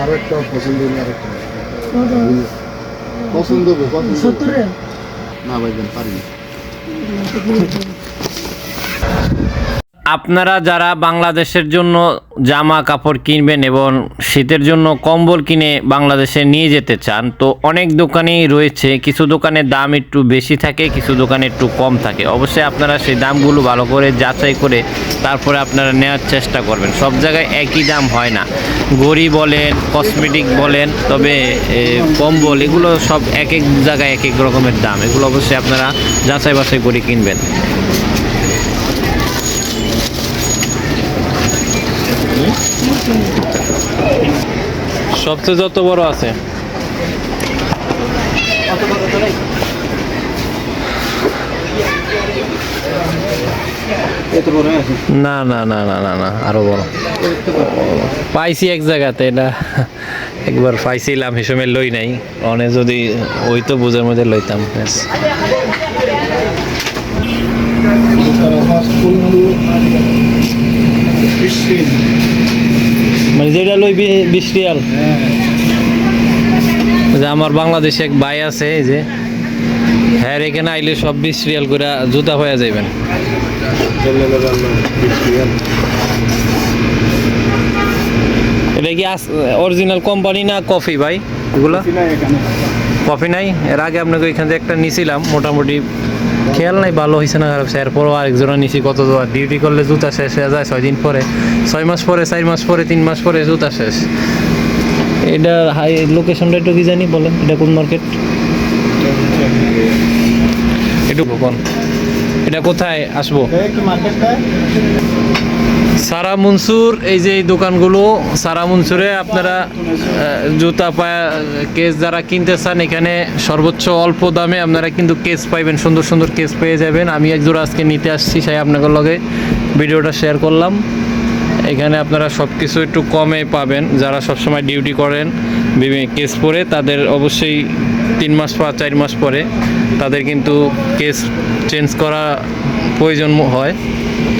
আরেকটা পছন্দ আরেকটা। পছন্দ না ভাইজান পারিনি আপনারা যারা বাংলাদেশের জন্য জামা কাপড় কিনবেন এবং শীতের জন্য কম্বল কিনে বাংলাদেশে নিয়ে যেতে চান, তো অনেক দোকানেই রয়েছে। কিছু দোকানের দাম একটু বেশি থাকে, কিছু দোকানে একটু কম থাকে। অবশ্যই আপনারা সেই দামগুলো ভালো করে যাচাই করে তারপরে আপনারা নেওয়ার চেষ্টা করবেন। সব জায়গায় একই দাম হয় না। গড়ি বলেন, কসমেটিক বলেন, তবে কম্বল, এগুলো সব এক এক জায়গায় এক এক রকমের দাম। এগুলো অবশ্যই আপনারা যাচাই বাছাই করে কিনবেন। সবচেয়ে যত বড় আছে। না না না না না না, আরও বড়। পাইছি এক জায়গাতে, এটা একবার পাইছিলাম, হিসেবে লই নাই। অনে যদি ওই তো বুঝের মধ্যে লইতাম, ব্যাস। যেটা লই বি- বিশ রিয়াল। যে আমার বাংলাদেশে এক ভাই আছে এই যে। হ্যাঁ এখানে আইলে সব বিশ রিয়াল করে জুতা হয়ে যাবেন এটা কি অরিজিনাল কোম্পানি না কফি ভাই? এগুলো? কফি নাই? এর আগে আপনাকে ওইখান থেকে একটা নিছিলাম মোটামুটি খেয়াল নাই, ভালো হয়েছে না খারাপ। এরপরও আরেকজনে নিছি কত ডিউটি করলে জুতা শেষ হয়ে যায় ছয় দিন পরে। ছয় মাস পরে, চার মাস পরে, তিন মাস পরে জুতা শেষ। এটা হাই লোকেশনটা একটু কি জানি বলেন, এটা কোন মার্কেট এটা কোথায় আসব? সারা মনসুর, এই যে এই দোকানগুলো, সারা মনসুরে আপনারা জুতা পায়া, কেস যারা কিনতে চান, এখানে সর্বোচ্চ অল্প দামে আপনারা কিন্তু কেস পাইবেন, সুন্দর সুন্দর কেস পেয়ে যাবেন। আমি এক জোড়া আজকে নিতে আসছি তাই আপনাদের লগে, ভিডিওটা শেয়ার করলাম। এখানে আপনারা সব কিছু একটু কমে পাবেন, যারা সবসময় ডিউটি করেন কেস পরে, তাদের অবশ্যই তিন মাস পর, চার মাস পরে, তাদের কিন্তু কেস চেঞ্জ করা প্রয়োজন হয়।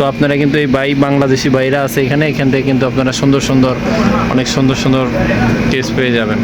তো আপনারা কিন্তু এই বাই বাংলাদেশি বাইরা আছে এখানে, এখান থেকে কিন্তু আপনারা সুন্দর সুন্দর, অনেক সুন্দর সুন্দর কেস পেয়ে যাবেন।